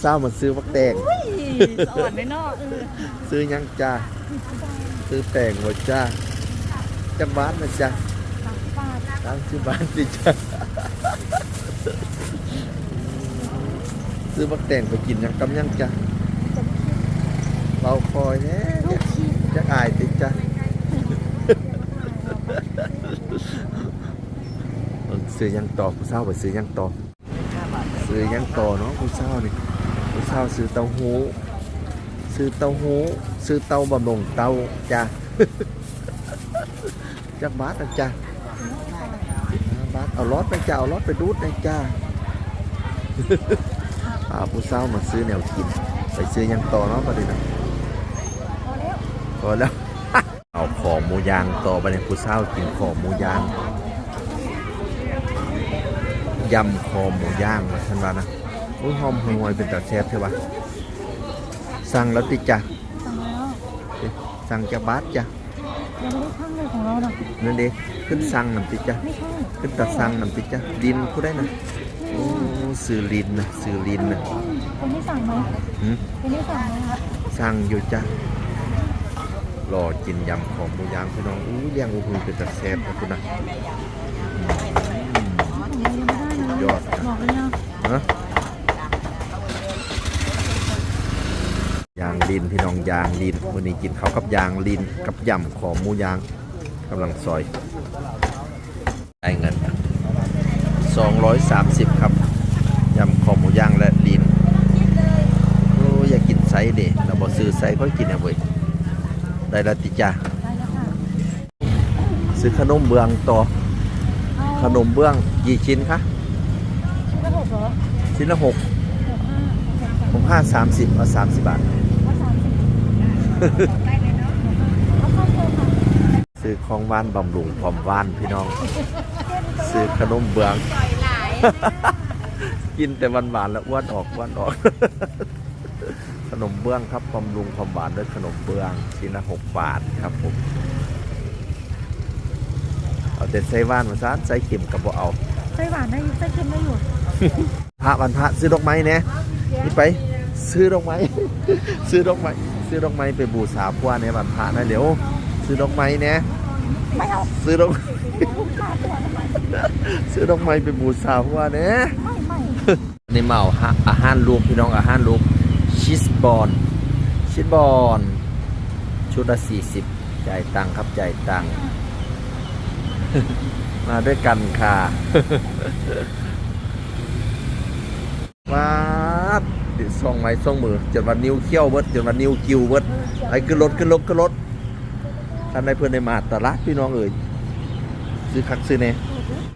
เศร้ามาซื้อมักแตงอุ้ยสอนในนอกเออซื้อหยังจ้าซื้อแตงหมดจ้าจักบ้านนะจ้าสามบาทตามชื่อบ้านดิจ้าซื้อมักแตงไปกินหยังกำยังจ้าเราคอยแน่ลูกชิ้นจะอายติจ้าซื้อหยังต่อผู้เศร้าไปซื้อหยังต่อซื้อหยังต่อเนาะผู้เศร้านี่ผู้ เศร้าซื้อเต้าหู้ซื้อเต้าหู้ซื้อเต้าบำรุงเต้าจ้าจักบาทนะจ้าบาทเอารถนะจ้าเอารถไปดูดนะจ้าอาผู้เศร้ามาซื้อแนวกิน ไปซื้อยังต่อเนาะประเดี๋ยวนะพอแล้วเอาขอหมูยางต่อไปเนี่ยผู้เศร้ากินขอหมูยางยำคอหมูย่างมาท่านว่านะ อุ้ยหอมหวยเป็นตาแซ่บใช่ปะสั่งแล้วติจ้ะสั่งแล้วสั่งจากบาทจ้ะยังไม่ได้ช่างเลยของเราน่ะนั่นเด้ขึ้นสั่งน้ำติจ้ะไม่ใช่ขึ้นตาสั่งน้ำติจ้ะดินผู้ได้นะโอ้ซื้อลินนะซื้อลินนะคนที่สั่งไหมหืมคนที่สั่งไหมคะสั่งอยู่จ้ะรอกินยำของหมูย่างพี่น้องอู้เลี้ยงอู้หูเป็นตาแซ่บนะคุณนะของเรายังไม่ได้นะ ยอด บอกเลยยัง ฮะยางลินพี่น้องยางลินวันนี้กินข้าวกับยางลินกับยำของหมูยางกำลังซอยได้เงิน 230 ครับยำของหมูย่างและลินโอ้อยากกินไซส์เด็เราบอกซื้อไซส์ค่อยกินนะเว้ยได้และติจ้าได้แล้วค่ะซื้อขนมเบื้องต่อเอาขนมเบื้องกี่ชิ้นคะชิ้นละหกเหรอชิ้นละหกหกห้าผมห้าสามสิบเอาสามสิบบาท ซื้อของหว่านบำรุงความหว่านพี่น้อง ซื้อขนมเบื้องปล่อยหลายกินแต่หวานๆแล้วอ้วนออกอ้วนออก ขนมเบื้องครับบำรุงความหวานด้วยขนมเบื้องชิ้นละหกบาทครับผมเอาแต่ไส้หว่านมาซานไส้เค็มกับบ่เอาไส้หวานได้อยู่ไส้เค็มได้อยู่พระวันพระซื้อดอกไม้เนี่ยนี่ไป ซื้อดอกไม้ ซื้อดอกไม้ ซื้อดอกไม้ไปบูชาพระในวันพระนะเดี๋ยวซื้อดอกไม้เนี่ยไม่เอาซื้อดอกซื้อดอกไม้ไปบูชาพระเนี่ยไม่ไม่ในเมาอาหารรวมพี่น้องอาหารรวมชีสบอลชีสบอลชุดละสี่สิบจ่ายตังครับจ่ายตังมาด้วยกันค่ะมา ส่องไม้ส่องมือจนวันนิ้วเขี้ยวเบิดจนวันนิ้วกิ้วเบิดไอ้ขึ้นรถขึ้นรถขึ้นรถท่านในเพื่อนในมาตลาดพี่น้องเอ่ยซื้อคักซื้อเนี่ย